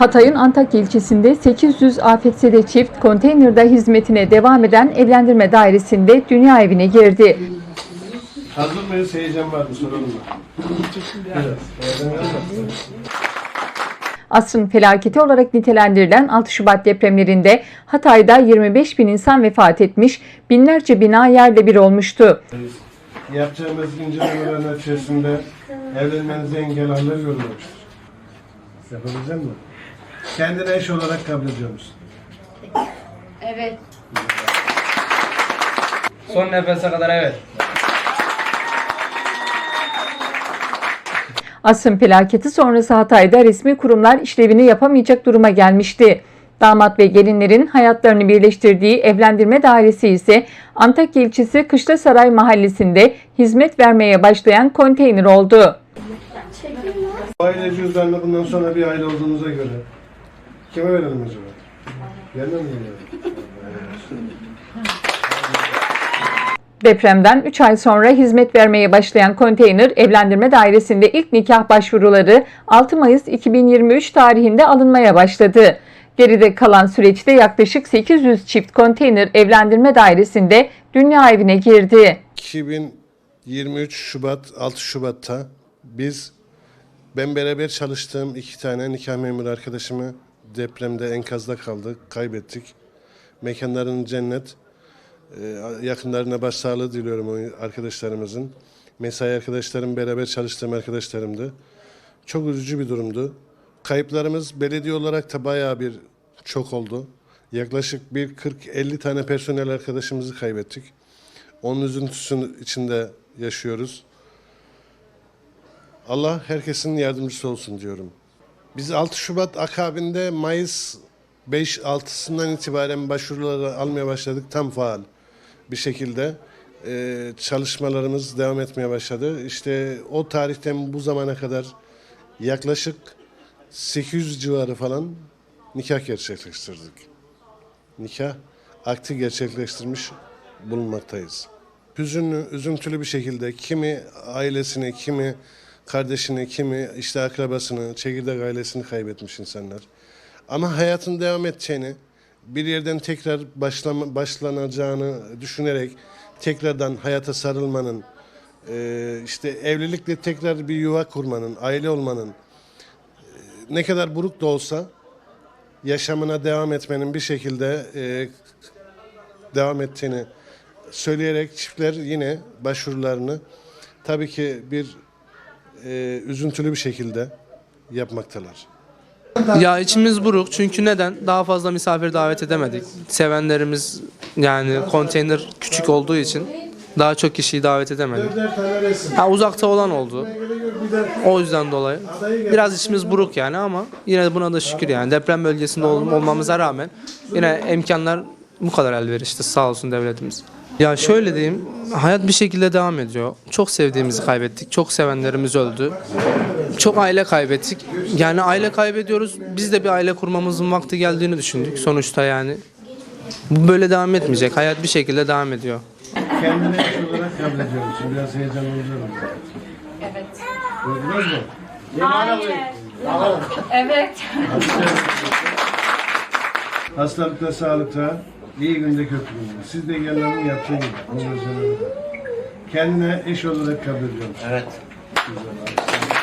Hatay'ın Antakya ilçesinde 800 afetzede çift konteynerde hizmetine devam eden evlendirme dairesinde dünya evine girdi. Hazır mıyız? Heyecan var mı? Soralım mı? Asrın felaketi olarak nitelendirilen 6 Şubat depremlerinde Hatay'da 25 bin insan vefat etmiş, binlerce bina yerle bir olmuştu. Yapacağımız incelemeler neticesinde evlenmenize engel haller görülmüştür. Yapabilecek misin? Kendine eş olarak kabul ediyor musun? Evet. Son nefese kadar evet. Asrın felaketi sonrası Hatay'da resmi kurumlar işlevini yapamayacak duruma gelmişti. Damat ve gelinlerin hayatlarını birleştirdiği evlendirme dairesi ise Antakya ilçesi Kışlasaray mahallesinde hizmet vermeye başlayan konteyner oldu. Aile cüzdanını bundan sonra bir aile olduğunuza göre kime verelim acaba? Yerine mi verelim? Depremden 3 ay sonra hizmet vermeye başlayan konteyner evlendirme dairesinde ilk nikah başvuruları 6 Mayıs 2023 tarihinde alınmaya başladı. Geride kalan süreçte yaklaşık 800 çift konteyner evlendirme dairesinde dünya evine girdi. 2023 Şubat 6 Şubat'ta biz ben beraber çalıştığım iki tane nikah memuru arkadaşımı depremde enkazda kaldı, kaybettik. Mekanların cennet. Ee, yakınlarına başsağlığı diliyorum arkadaşlarımızın. Mesai arkadaşlarım beraber çalıştığım arkadaşlarımdı. Çok üzücü bir durumdu. Kayıplarımız belediye olarak da bayağı bir çok oldu. Yaklaşık bir 40-50 tane personel arkadaşımızı kaybettik. Onun üzüntüsünün içinde yaşıyoruz. Allah herkesin yardımcısı olsun diyorum. Biz 6 Şubat akabinde Mayıs 5-6'sından itibaren başvuruları almaya başladık tam faal bir şekilde. Ee, çalışmalarımız devam etmeye başladı. İşte o tarihten bu zamana kadar yaklaşık 800 civarı falan nikah gerçekleştirdik. Nikah akti gerçekleştirmiş bulunmaktayız. Hüzünlü, üzüntülü bir şekilde kimi ailesini, kimi kardeşini, kimi işte akrabasını, çekirdek ailesini kaybetmiş insanlar. Ama hayatın devam edeceğini, bir yerden tekrar başlama, başlanacağını düşünerek tekrardan hayata sarılmanın, eee, işte evlilikle tekrar bir yuva kurmanın, aile olmanın, eee, ne kadar buruk da olsa yaşamına devam etmenin bir şekilde eee, devam ettiğini söyleyerek çiftler yine başvurularını tabii ki bir eee, üzüntülü bir şekilde yapmaktalar. Ya içimiz buruk çünkü neden? Daha fazla misafir davet edemedik. Sevenlerimiz yani konteyner küçük olduğu için daha çok kişiyi davet edemedik. Ha, uzakta olan oldu. O yüzden dolayı. Biraz içimiz buruk yani ama yine buna da şükür yani. Deprem bölgesinde ol- olmamıza rağmen yine imkanlar bu kadar elverişli sağ olsun devletimiz. Ya şöyle diyeyim, hayat bir şekilde devam ediyor. Çok sevdiğimizi kaybettik, çok sevenlerimiz öldü. Çok aile kaybettik. Yani aile kaybediyoruz. Biz de bir aile kurmamızın vakti geldiğini düşündük sonuçta yani. Bu böyle devam etmeyecek. Hayat bir şekilde devam ediyor. Kendine eş olarak kabul ediyor musun? Biraz heyecan olacak? Evet. Gördünüz mü? Hayır. Evet. Hastalıkta, sağlıkta, iyi günde, kötü günde. Siz de gelenlerin yaptığı gibi. Kendine eş olarak kabul ediyor musun? Evet. Güzel.